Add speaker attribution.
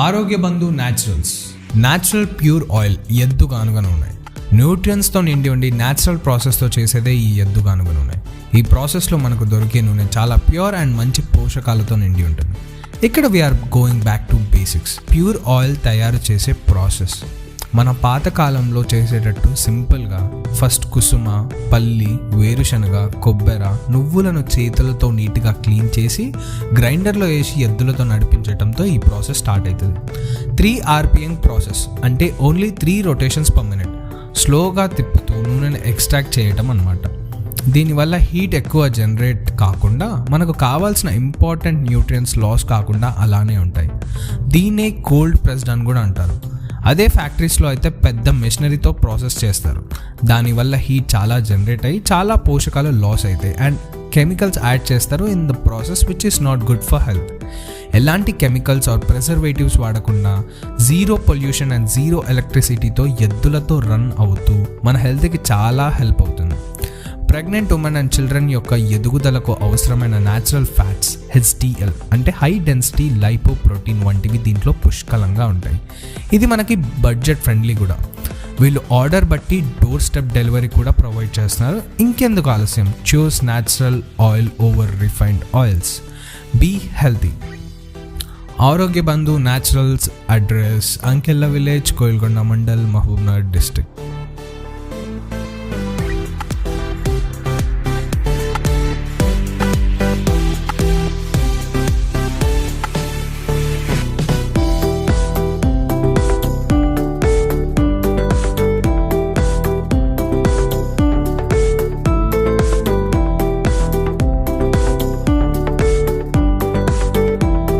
Speaker 1: Arogya Bandhu naturals natural pure oil ఎద్దుగా కానుగను ఉన్నాయి. న్యూట్రియన్స్తో నిండి ఉండి న్యాచురల్ ప్రాసెస్తో చేసేదే ఈ ఎద్దుగా కానుగను ఉన్నాయి. ఈ ప్రాసెస్లో మనకు దొరికే నూనె చాలా ప్యూర్ అండ్ మంచి పోషకాలతో నిండి ఉంటుంది. ఇక్కడ we're going back to basics pure oil తయారు చేసే ప్రాసెస్. మన పాతకాలంలో చేసేటట్టు సింపుల్గా ఫస్ట్ కుసుమ పల్లి వేరుశనగ కొబ్బెర నువ్వులను చేతులతో నీట్గా క్లీన్ చేసి గ్రైండర్లో వేసి ఎద్దులతో నడిపించడంతో ఈ ప్రాసెస్ స్టార్ట్ అవుతుంది త్రీ ఆర్పిఎం ప్రాసెస్ అంటే only three rotations per minute. స్లోగా తిప్పుతూ నూనెను ఎక్స్ట్రాక్ట్ చేయటం అనమాట దీనివల్ల హీట్ ఎక్కువ జనరేట్ కాకుండా మనకు కావాల్సిన ఇంపార్టెంట్ న్యూట్రియన్స్ లాస్ కాకుండా అలానే ఉంటాయి. దీన్నే కోల్డ్ ప్రెస్డ్ అని కూడా అంటారు. అదే ఫ్యాక్టరీస్లో అయితే పెద్ద మెషినరీతో ప్రాసెస్ చేస్తారు. దానివల్ల హీట్ చాలా జనరేట్ అయ్యి చాలా పోషకాలు లాస్ అవుతాయి. అండ్ కెమికల్స్ యాడ్ చేస్తారు in the process which is not good for health. ఎలాంటి కెమికల్స్ ఆర్ ప్రిజర్వేటివ్స్ వాడకుండా జీరో పొల్యూషన్ అండ్ జీరో ఎలక్ట్రిసిటీతో ఎద్దులతో రన్ అవుతూ మన హెల్త్కి చాలా హెల్ప్ అవుతుంది. ప్రెగ్నెంట్ ఉమెన్ అండ్ చిల్డ్రన్ యొక్క ఎదుగుదలకు అవసరమైన న్యాచురల్ ఫ్యాట్స్ హెచ్డిఎల్ అంటే హై డెన్సిటీ లైపో ప్రోటీన్ వంటివి దీంట్లో పుష్కలంగా ఉంటాయి. ఇది మనకి బడ్జెట్ ఫ్రెండ్లీ కూడా. వీళ్ళు ఆర్డర్ బట్టి డోర్ స్టెప్ డెలివరీ కూడా ప్రొవైడ్ చేస్తున్నారు. ఇంకెందుకు ఆలస్యం? Choose natural oil over refined oils be healthy Arogya Bandhu naturals address Ankella village Koilkonda mandal Mahabubnagar district